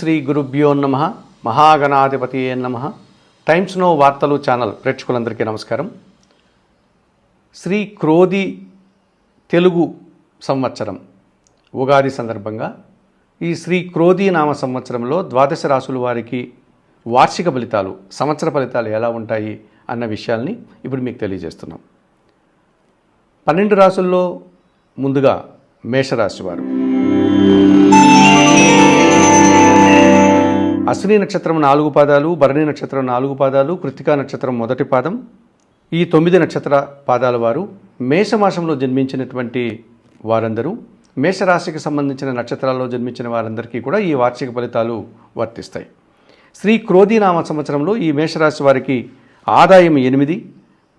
శ్రీ గురుభ్యో నమ మహాగణాధిపతి నమ. టైమ్స్ నో వార్తలు ఛానల్ ప్రేక్షకులందరికీ నమస్కారం. శ్రీ క్రోధి తెలుగు సంవత్సరం ఉగాది సందర్భంగా ఈ శ్రీ క్రోధి నామ సంవత్సరంలో ద్వాదశ రాసుల వారికి వార్షిక ఫలితాలు సంవత్సర ఫలితాలు ఎలా ఉంటాయి అన్న విషయాల్ని ఇప్పుడు మీకు తెలియజేస్తున్నాం. పన్నెండు రాసుల్లో ముందుగా మేషరాశి వారు. అశ్విని నక్షత్రం నాలుగు పాదాలు భరణి నక్షత్రం నాలుగు పాదాలు కృతికా నక్షత్రం మొదటి పాదం. ఈ తొమ్మిది నక్షత్ర పాదాల వారు మేషమాసంలో జన్మించినటువంటి వారందరూ మేషరాశికి సంబంధించిన నక్షత్రాల్లో జన్మించిన వారందరికీ కూడా ఈ వార్షిక ఫలితాలు వర్తిస్తాయి. శ్రీ క్రోధీనామ సంవత్సరంలో ఈ మేషరాశి వారికి ఆదాయం ఎనిమిది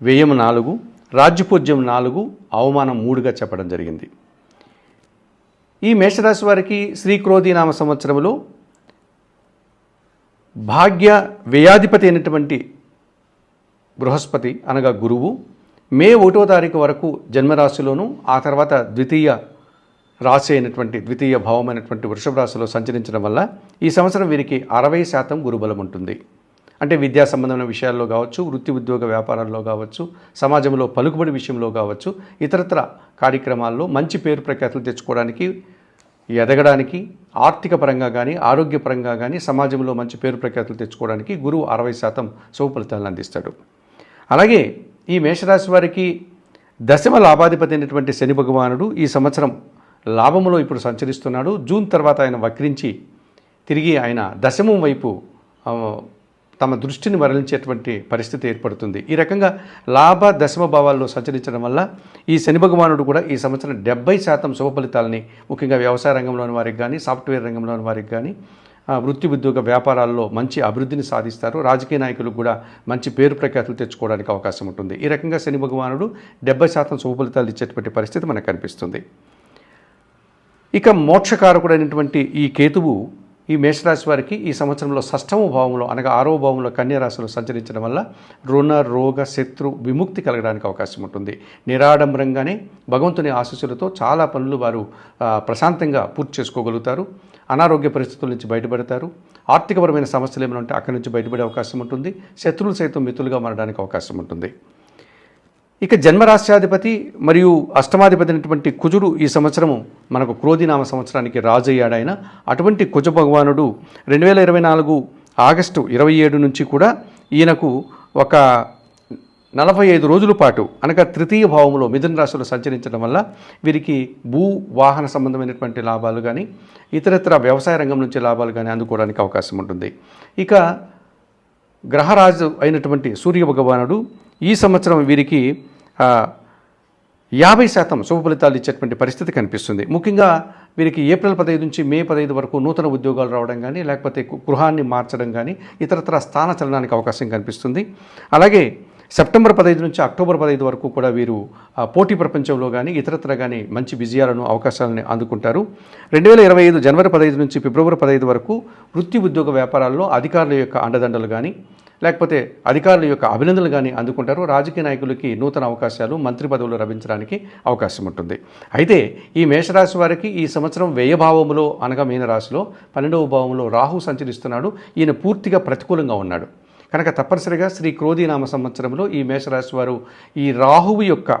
వ్యయం నాలుగు రాజ్యపూజ్యం నాలుగు అవమానం మూడుగా చెప్పడం జరిగింది. ఈ మేషరాశి వారికి శ్రీ క్రోధీనామ సంవత్సరంలో భాగ్య వ్యయాధిపతి అయినటువంటి బృహస్పతి అనగా గురువు మే ఒకటో తారీఖు వరకు జన్మరాశిలోను ఆ తర్వాత ద్వితీయ రాశి అయినటువంటి ద్వితీయ భావమైనటువంటి వృషభ రాశిలో సంచరించడం వల్ల ఈ సంవత్సరం వీరికి అరవై శాతం గురుబలం ఉంటుంది. అంటే విద్యా సంబంధమైన విషయాల్లో కావచ్చు వృత్తి ఉద్యోగ వ్యాపారాల్లో కావచ్చు సమాజంలో పలుకుబడి విషయంలో కావచ్చు ఇతరత్ర కార్యక్రమాల్లో మంచి పేరు ప్రఖ్యాతులు తెచ్చుకోవడానికి ఎదగడానికి ఆర్థిక పరంగా కానీ ఆరోగ్యపరంగా కానీ సమాజంలో మంచి పేరు ప్రఖ్యాతులు తెచ్చుకోవడానికి గురువు అరవై శాతం శుభ ఫలితాలను అందిస్తాడు. అలాగే ఈ మేషరాశి వారికి దశమ లాభాధిపతి అయినటువంటి శని భగవానుడు ఈ సంవత్సరం లాభములో ఇప్పుడు సంచరిస్తున్నాడు. జూన్ తర్వాత ఆయన వక్రించి తిరిగి ఆయన దశమం వైపు తమ దృష్టిని మరలించేటువంటి పరిస్థితి ఏర్పడుతుంది. ఈ రకంగా లాభ దశమ భావాల్లో సంచరించడం వల్ల ఈ శని భగవానుడు కూడా ఈ సంవత్సరం డెబ్బై శాతం శుభ ఫలితాలని ముఖ్యంగా వ్యవసాయ రంగంలోని వారికి కానీ సాఫ్ట్వేర్ రంగంలోని వారికి కానీ వృత్తి ఉద్యోగ వ్యాపారాల్లో మంచి అభివృద్ధిని సాధిస్తారు. రాజకీయ నాయకులకు కూడా మంచి పేరు ప్రఖ్యాతులు తెచ్చుకోవడానికి అవకాశం ఉంటుంది. ఈ రకంగా శని భగవానుడు డెబ్బై శాతం శుభ ఫలితాలు ఇచ్చేటువంటి పరిస్థితి మనకు కనిపిస్తుంది. ఇక మోక్షకారకుడైనటువంటి ఈ కేతువు ఈ మేషరాశి వారికి ఈ సంవత్సరంలో షష్టమ భావంలో అనగా ఆరవ భావంలో కన్యారాశిలో సంచరించడం వల్ల రుణ రోగ శత్రు విముక్తి కలగడానికి అవకాశం ఉంటుంది. నిరాడంబరంగానే భగవంతుని ఆశీస్సులతో చాలా పనులు వారు ప్రశాంతంగా పూర్తి చేసుకోగలుగుతారు. అనారోగ్య పరిస్థితుల నుంచి బయటపడతారు. ఆర్థికపరమైన సమస్యలు ఏమైనా ఉంటే అక్కడి నుంచి బయటపడే అవకాశం ఉంటుంది. శత్రువులు సైతం మిత్రులుగా మారడానికి అవకాశం ఉంటుంది. ఇక జన్మరాశ్యాధిపతి మరియు అష్టమాధిపతి అయినటువంటి కుజుడు ఈ సంవత్సరము మనకు క్రోధినామ సంవత్సరానికి రాజు అయ్యాడు ఆయన అటువంటి కుజ భగవానుడు రెండు వేల ఇరవై నాలుగు ఆగస్టు ఇరవై ఏడు నుంచి కూడా ఈయనకు ఒక నలభై ఐదు రోజుల పాటు అనగా తృతీయ భావంలో మిథున రాశిలో సంచరించడం వల్ల వీరికి భూ వాహన సంబంధమైనటువంటి లాభాలు కానీ ఇతరత్ర వ్యవసాయ రంగం నుంచి లాభాలు కానీ అందుకోవడానికి అవకాశం ఉంటుంది. ఇక గ్రహరాజు అయినటువంటి సూర్య భగవానుడు ఈ సంవత్సరం వీరికి యాభై శాతం శుభ ఫలితాలు ఇచ్చేటువంటి పరిస్థితి కనిపిస్తుంది. ముఖ్యంగా వీరికి ఏప్రిల్ పదహైదు నుంచి మే పదహైదు వరకు నూతన ఉద్యోగాలు రావడం కానీ లేకపోతే గృహాన్ని మార్చడం కానీ ఇతరతర స్థాన చలనానికి అవకాశం కనిపిస్తుంది. అలాగే సెప్టెంబర్ పదహైదు నుంచి అక్టోబర్ పదహైదు వరకు కూడా వీరు పోటీ ప్రపంచంలో కానీ ఇతరత్ర కానీ మంచి విజయాలను అవకాశాలను అందుకుంటారు. రెండు వేల ఇరవై ఐదు జనవరి పదహైదు నుంచి ఫిబ్రవరి పదహైదు వరకు వృత్తి ఉద్యోగ వ్యాపారాల్లో అధికారుల యొక్క అండదండలు కానీ లేకపోతే అధికారుల యొక్క అభినందనలు కానీ అందుకుంటారు. రాజకీయ నాయకులకి నూతన అవకాశాలు మంత్రి పదవులు లభించడానికి అవకాశం ఉంటుంది. అయితే ఈ మేషరాశి వారికి ఈ సంవత్సరం వ్యయభావములో అనగా మీనరాశిలో పన్నెండవ భావంలో రాహు సంచరిస్తున్నాడు. ఈయన పూర్తిగా ప్రతికూలంగా ఉన్నాడు. కనుక తప్పనిసరిగా శ్రీ క్రోధీనామ సంవత్సరంలో ఈ మేషరాశి వారు ఈ రాహువు యొక్క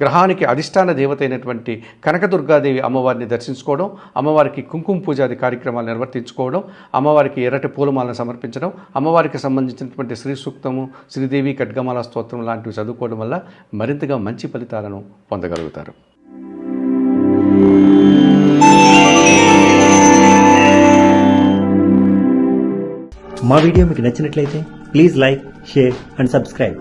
గ్రహానికి అధిష్టాన దేవత అయినటువంటి కనకదుర్గాదేవి అమ్మవారిని దర్శించుకోవడం అమ్మవారికి కుంకుమ పూజాది కార్యక్రమాలు నిర్వర్తించుకోవడం అమ్మవారికి ఎర్రటి పూలమాలను సమర్పించడం అమ్మవారికి సంబంధించినటువంటి శ్రీ సూక్తము శ్రీదేవి ఖడ్గమాల స్తోత్రం లాంటివి చదువుకోవడం వల్ల మరింతగా మంచి ఫలితాలను పొందగలుగుతారు. మా వీడియో మీకు నచ్చినట్లయితే please like share and subscribe.